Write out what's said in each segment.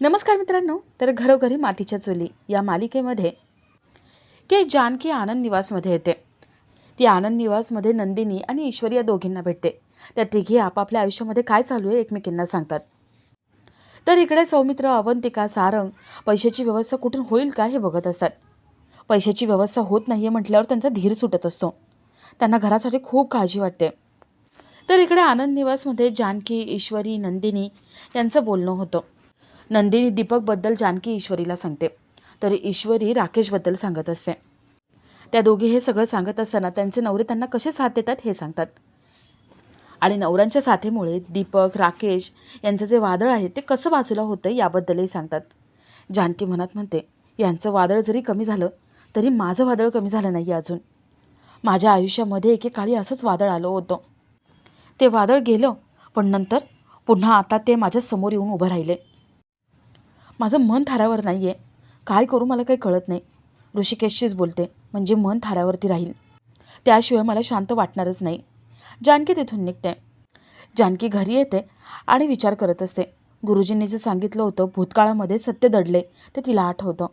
नमस्कार मित्रांनो तर घरोघरी मातीच्या चुली या मालिकेमध्ये की जानकी आनंद निवासमध्ये येते. ती आनंद निवासमध्ये नंदिनी आणि ईश्वरी या दोघींना भेटते. त्या तिघी आपापल्या आयुष्यामध्ये काय चालू आहे एकमेकींना सांगतात. तर इकडे सौमित्र अवंतिका सारंग पैशाची व्यवस्था कुठून होईल का हे बघत असतात. पैशाची व्यवस्था होत नाही आहे म्हटल्यावर त्यांचा धीर सुटत असतो. त्यांना घरासाठी खूप काळजी वाटते. तर इकडे आनंद निवासमध्ये जानकी ईश्वरी नंदिनी यांचं बोलणं होतं. नंदिनी दीपकबद्दल जानकी ईश्वरीला सांगते. तर ईश्वरी राकेशबद्दल सांगत असते. त्या दोघी हे सगळं सांगत असताना त्यांचे नवरे त्यांना कसे साथ देतात हे सांगतात. आणि नवऱ्यांच्या साथीमुळे दीपक राकेश यांचं जे वादळ आहे ते कसं बाजूला होतं याबद्दलही सांगतात. जानकी मनात म्हणते यांचं वादळ जरी कमी झालं तरी माझं वादळ कमी झालं नाही अजून. माझ्या आयुष्यामध्ये एकेकाळी असंच वादळ आलं होतं. ते वादळ गेलं पण नंतर पुन्हा आता ते माझ्यासमोर येऊन उभं राहिले. माझं मन थाऱ्यावर नाही आहे काय करू मला काही कळत नाही. ऋषिकेशशीच बोलते म्हणजे मन थाऱ्यावरती राहील. त्याशिवाय मला शांत वाटणारच नाही. जानकी तिथून निघते. जानकी घरी येते आणि विचार करत असते. गुरुजींनी जे सांगितलं होतं भूतकाळामध्ये सत्य दडले ते तिला आठवतं.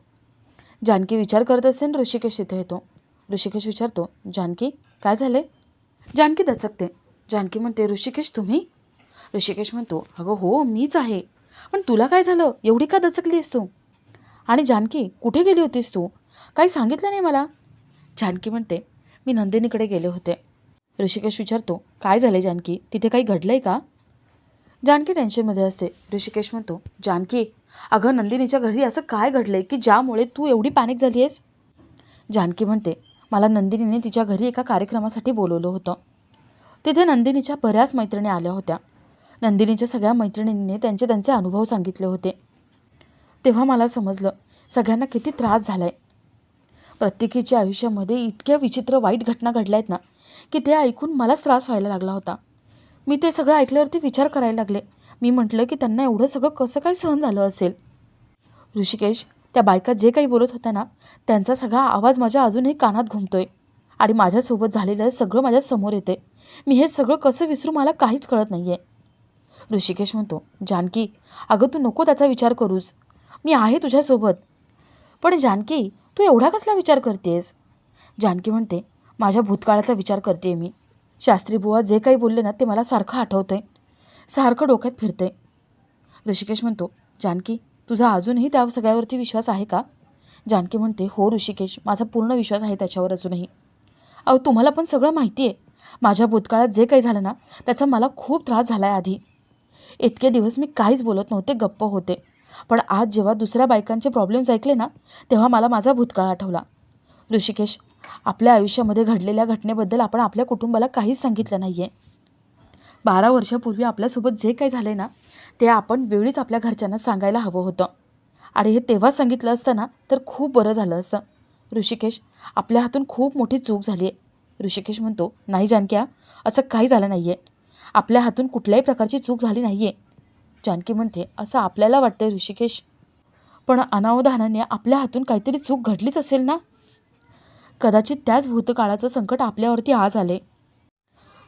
जानकी विचार करत असते आणि ऋषिकेश तिथे येतो. ऋषिकेश विचारतो जानकी काय झाले जानकी दचकते. जानकी म्हणते ऋषिकेश तुम्ही? ऋषिकेश म्हणतो अगं हो मीच आहे. पण तुला काय झालं? एवढी का दचकलीस तू? आणि जानकी कुठे गेली होतीस तू? काही सांगितलं नाही मला? जानकी म्हणते मी नंदिनीकडे गेले होते. ऋषिकेश विचारतो काय झाले जानकी? तिथे काही घडलं आहे का? जानकी टेन्शनमध्ये असते. ऋषिकेश म्हणतो जानकी अगं नंदिनीच्या घरी असं काय घडलं आहे की ज्यामुळे तू एवढी पॅनिक झाली आहेस जानकी म्हणते मला नंदिनीने तिच्या घरी एका कार्यक्रमासाठी बोलवलं होतं. तिथे नंदिनीच्या बऱ्याच मैत्रिणी आल्या होत्या. नंदिनीच्या सगळ्या मैत्रिणींनी त्यांचे त्यांचे अनुभव सांगितले होते. तेव्हा मला समजलं सगळ्यांना किती त्रास झाला आहे प्रत्येकीच्या आयुष्यामध्ये इतक्या विचित्र वाईट घटना घडल्या आहेत ना की ते ऐकून मलाच त्रास व्हायला लागला होता. मी ते सगळं ऐकल्यावरती विचार करायला लागले. मी म्हटलं की त्यांना एवढं सगळं कसं काय सहन झालं असेल? ऋषिकेश त्या बायका जे काही बोलत होत्या ना त्यांचा सगळा आवाज माझ्या अजूनही कानात घुमतोय आणि माझ्यासोबत झालेलं सगळं माझ्यासमोर येते मी हे सगळं कसं विसरू मला काहीच कळत नाही आहे ऋषिकेश म्हणतो जानकी अगं तू नको त्याचा विचार करूस. मी आहे तुझ्यासोबत. पण जानकी तू एवढा कसला विचार करतेस? जानकी म्हणते माझ्या भूतकाळाचा विचार करते मी. शास्त्री बुवा जे काही बोलले ना ते मला सारखं आठवतंय. सारखं डोक्यात फिरतंय. ऋषिकेश म्हणतो जानकी तुझा अजूनही त्या सगळ्यावरती विश्वास आहे का? जानकी म्हणते हो ऋषिकेश माझा पूर्ण विश्वास आहे त्याच्यावर अजूनही. अहो तुम्हाला पण सगळं माहिती आहे माझ्या भूतकाळात जे काही झालं ना त्याचा मला खूप त्रास झाला आहे आधी. इतके दिवस मी काहीच बोलत नव्हते गप्प होते. पण आज जेव्हा दुसऱ्या बायकांचे प्रॉब्लेम्स ऐकले ना तेव्हा मला माझा भूतकाळ आठवला. ऋषिकेश आपल्या आयुष्यामध्ये घडलेल्या घटनेबद्दल आपण आपल्या कुटुंबाला काहीच सांगितलं नाही आहे बारा वर्षापूर्वी आपल्यासोबत जे काही झाले ना ते आपण वेळीच आपल्या घरच्यांना सांगायला हवं होतं. आणि हे तेव्हा सांगितलं असतं ना तर खूप बरं झालं असतं. ऋषिकेश आपल्या हातून खूप मोठी चूक झाली आहे ऋषिकेश म्हणतो नाही जानक्या असं काही झालं नाही आहे आपल्या हातून कुठल्याही प्रकारची चूक झाली नाही आहे जानकी म्हणते असं आपल्याला वाटतंय ऋषिकेश. पण अनावधानाने आपल्या हातून काहीतरी चूक घडलीच असेल ना? कदाचित त्याच भूतकाळाचं संकट आपल्यावरती आज आले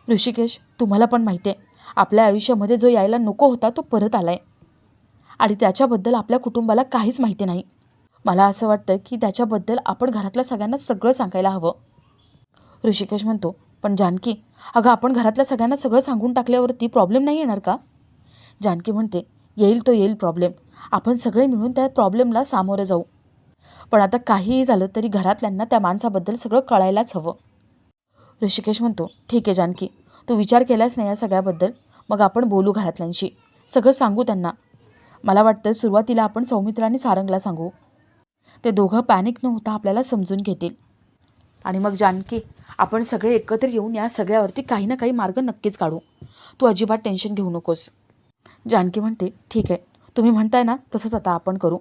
ऋषिकेश तुम्हाला पण माहिती आहे आपल्या आयुष्यामध्ये जो यायला नको होता तो परत आला आहे आणि त्याच्याबद्दल आपल्या कुटुंबाला काहीच माहिती नाही. मला असं वाटतं की त्याच्याबद्दल आपण घरातल्या सगळ्यांना सगळं सांगायला हवं. ऋषिकेश म्हणतो पण जानकी अगं आपण घरातल्या सगळ्यांना सगळं सांगून टाकल्यावरती प्रॉब्लेम नाही येणार का? जानकी म्हणते येईल तो येईल प्रॉब्लेम आपण सगळे मिळून त्या प्रॉब्लेमला सामोरं जाऊ. पण आता काहीही झालं तरी घरातल्यांना त्या माणसाबद्दल सगळं कळायलाच हवं. ऋषिकेश म्हणतो ठीक आहे जानकी तू विचार केलास नाही या सगळ्याबद्दल? मग आपण बोलू घरातल्यांशी. सगळं सांगू त्यांना. मला वाटतं सुरुवातीला आपण सौमित्र आणि सारंगला सांगू. ते दोघं पॅनिक न होता आपल्याला समजून घेतील. आणि मग जानकी आपण सगळे एकत्र येऊन या सगळ्यावरती काही ना काही मार्ग नक्कीच काढू. तू अजिबात टेन्शन घेऊ नकोस. जानकी म्हणते ठीक आहे. तुम्ही म्हणताय ना तसंच आता आपण करू.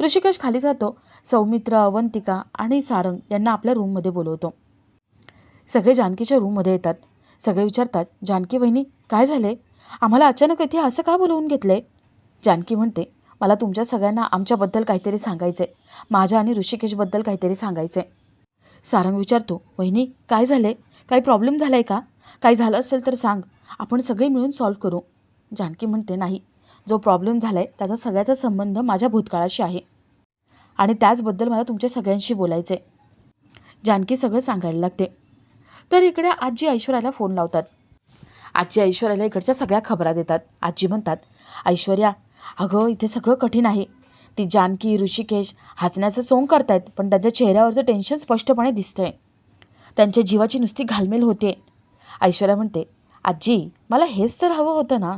ऋषिकेश खाली जातो. सौमित्र अवंतिका आणि सारंग यांना आपल्या रूममध्ये बोलवतो. सगळे जानकीच्या रूममध्ये येतात. सगळे विचारतात जानकी वहिनी काय झाले आम्हाला अचानक इथे असं का बोलवून घेतलंय? जानकी म्हणते मला तुमच्या सगळ्यांना आमच्याबद्दल काहीतरी सांगायचं आहे माझ्या आणि ऋषिकेशबद्दल काहीतरी सांगायचं आहे सारंग विचारतो वहिनी काय झाले काही प्रॉब्लेम झाला आहे का? काही झालं असेल तर सांग. आपण सगळे मिळून सॉल्व्ह करू. जानकी म्हणते नाही. जो प्रॉब्लेम झाला आहे त्याचा सगळ्याचा संबंध माझ्या भूतकाळाशी आहे. आणि त्याचबद्दल मला तुमच्या सगळ्यांशी बोलायचं आहे जानकी सगळं सांगायला लागते. तर इकडे आजी ऐश्वर्याला फोन लावतात. आजी ऐश्वर्याला इकडच्या सगळ्या खबरा देतात. आजी म्हणतात ऐश्वर्या अगं इथे सगळं कठीण आहे. ती जानकी ऋषिकेश हसण्याचं सोंग करतायत पण त्यांच्या चेहऱ्यावरचं टेन्शन स्पष्टपणे दिसतंय. त्यांच्या जीवाची नुसती घालमेल होते. ऐश्वर्या म्हणते आजी मला हेच तर हवं होतं ना.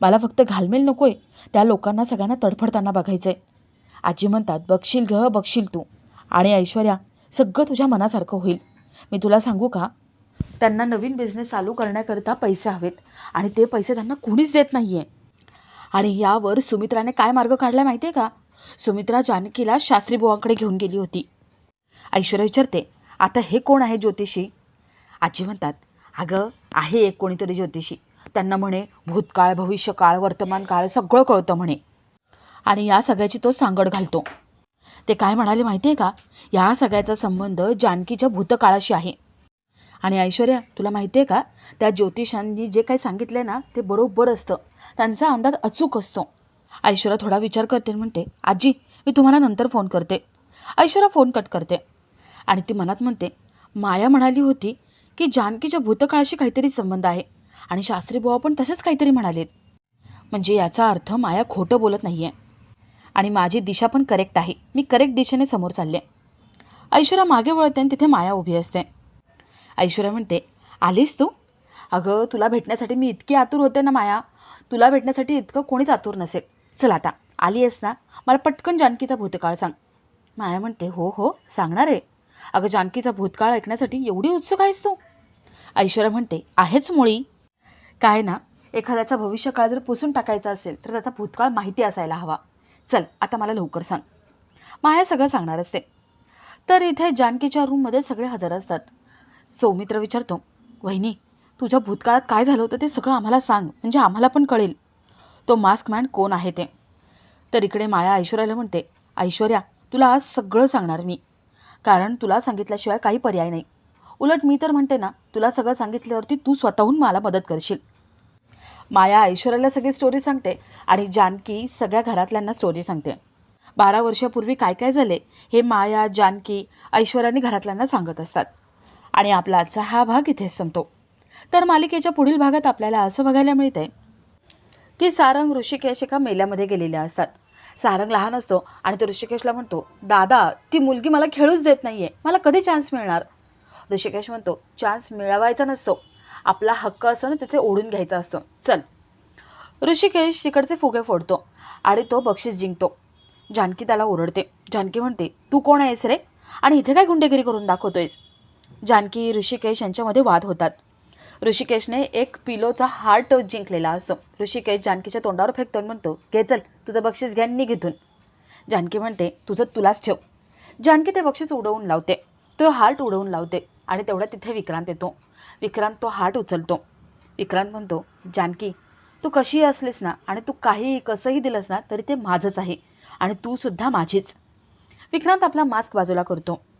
मला फक्त घालमेल नकोय त्या लोकांना सगळ्यांना तडफडताना बघायचं आहे आजी म्हणतात बघशील घ बघशील तू. आणि ऐश्वर्या सगळं तुझ्या मनासारखं होईल. मी तुला सांगू का? त्यांना नवीन बिझनेस चालू करण्याकरिता पैसे हवेत आणि ते पैसे त्यांना कुणीच देत नाही आहे आणि यावर सुमित्राने काय मार्ग काढला माहिती आहे का? सुमित्रा जानकीला शास्त्री बुवांकडे घेऊन गेली होती. ऐश्वर्या विचारते आता हे कोण आहे ज्योतिषी? आजी म्हणतात अगं आहे एक कोणीतरी ज्योतिषी. त्यांना म्हणे भूतकाळ भविष्यकाळ वर्तमान काळ सगळं कळतं म्हणे. आणि या सगळ्याची तो सांगड घालतो. ते काय म्हणाले माहिती आहे का? या सगळ्याचा संबंध जानकीच्या भूतकाळाशी आहे. आणि ऐश्वर्या तुला माहिती आहे का? त्या ज्योतिषांनी जे काही सांगितलं आहे ना ते बरोबर असतं. त्यांचा अंदाज अचूक असतो. ऐश्वर्या थोडा विचार करते म्हणते आजी मी तुम्हाला नंतर फोन करते. ऐश्वर्या फोन कट करते. आणि ती मनात म्हणते माया म्हणाली होती की जानकीच्या भूतकाळाशी काहीतरी संबंध आहे आणि शास्त्री बुवा पण तसेच काहीतरी म्हणालेत. म्हणजे याचा अर्थ माया खोटं बोलत नाही आहे आणि माझी दिशा पण करेक्ट आहे. मी करेक्ट दिशेने समोर चालले. ऐश्वर्या मागे वळते आणि तिथे माया उभी असते. ऐश्वर्या म्हणते आलीस तू? अगं तुला भेटण्यासाठी मी इतकी आतुर होते ना माया. तुला भेटण्यासाठी इतकं कोणीच आतुर नसेल. चल आता आली आहेस ना? मला पटकन जानकीचा भूतकाळ सांग. माया म्हणते हो हो सांगणार आहे. अगं जानकीचा भूतकाळ ऐकण्यासाठी एवढी उत्सुक आहेस तू? ऐश्वर्या म्हणते आहेच मुळी. काय ना एखाद्याचा भविष्यकाळ जर पुसून टाकायचा असेल तर त्याचा भूतकाळ माहिती असायला हवा. चल आता मला लवकर सांग. माया सगळं सांगणार असते. तर इथे जानकीच्या रूममध्ये सगळे हजर असतात. सौमित्र विचारतो वहिनी तुझ्या भूतकाळात काय झालं होतं ते सगळं आम्हाला सांग. म्हणजे आम्हाला पण कळेल. तो मास्क मॅन कोण आहे ते? तर इकडे माया ऐश्वर्याला म्हणते ऐश्वर्या तुला आज सगळं सांगणार मी. कारण तुला सांगितल्याशिवाय काही पर्याय नाही. उलट मी तर म्हणते ना तुला सगळं सांगितल्यावरती तू स्वतःहून मला मदत करशील. माया ऐश्वर्याला सगळी स्टोरी सांगते आणि जानकी सगळ्या घरातल्यांना स्टोरी सांगते. बारा वर्षापूर्वी काय काय झाले हे माया जानकी ऐश्वर्याने घरातल्यांना सांगत असतात. आणि आपला आजचा हा भाग इथेच संपतो. तर मालिकेच्या पुढील भागात आपल्याला असं बघायला मिळतंय की सारंग ऋषिकेश एका मेल्यामध्ये गेलेल्या असतात. सारंग लहान असतो आणि तो ऋषिकेशला म्हणतो दादा ती मुलगी मला खेळूच देत नाहीये. मला कधी चान्स मिळणार? ऋषिकेश म्हणतो चान्स मिळवायचा नसतो. आपला हक्क असतो ना तिथे ओढून घ्यायचा असतो. चल. ऋषिकेश तिकडचे फुगे फोडतो आणि तो बक्षीस जिंकतो. जानकी त्याला ओरडते. जानकी म्हणते तू कोण आहेस रे? आणि इथे काय गुंडेगिरी करून दाखवतोयस? जानकी ऋषिकेश यांच्यामध्ये वाद होतात. ऋषिकेशने एक पिलोचा हार्ट जिंकलेला असतो. ऋषिकेश जानकीच्या तोंडावर फेकतो आणि म्हणतो घे चल तुझं बक्षीस घ्या निघितून जानकी म्हणते तुझं तुलाच ठेव. जानकी ते बक्षीस उडवून लावते. तो हार्ट उडवून लावते आणि तेवढ्या तिथे विक्रांत येतो. विक्रांत तो हार्ट उचलतो. विक्रांत म्हणतो जानकी तू कशी असलीस ना आणि तू काही कसंही दिलंस ना तरी ते माझंच आहे आणि तू सुद्धा माझीच. विक्रांत आपला मास्क बाजूला करतो.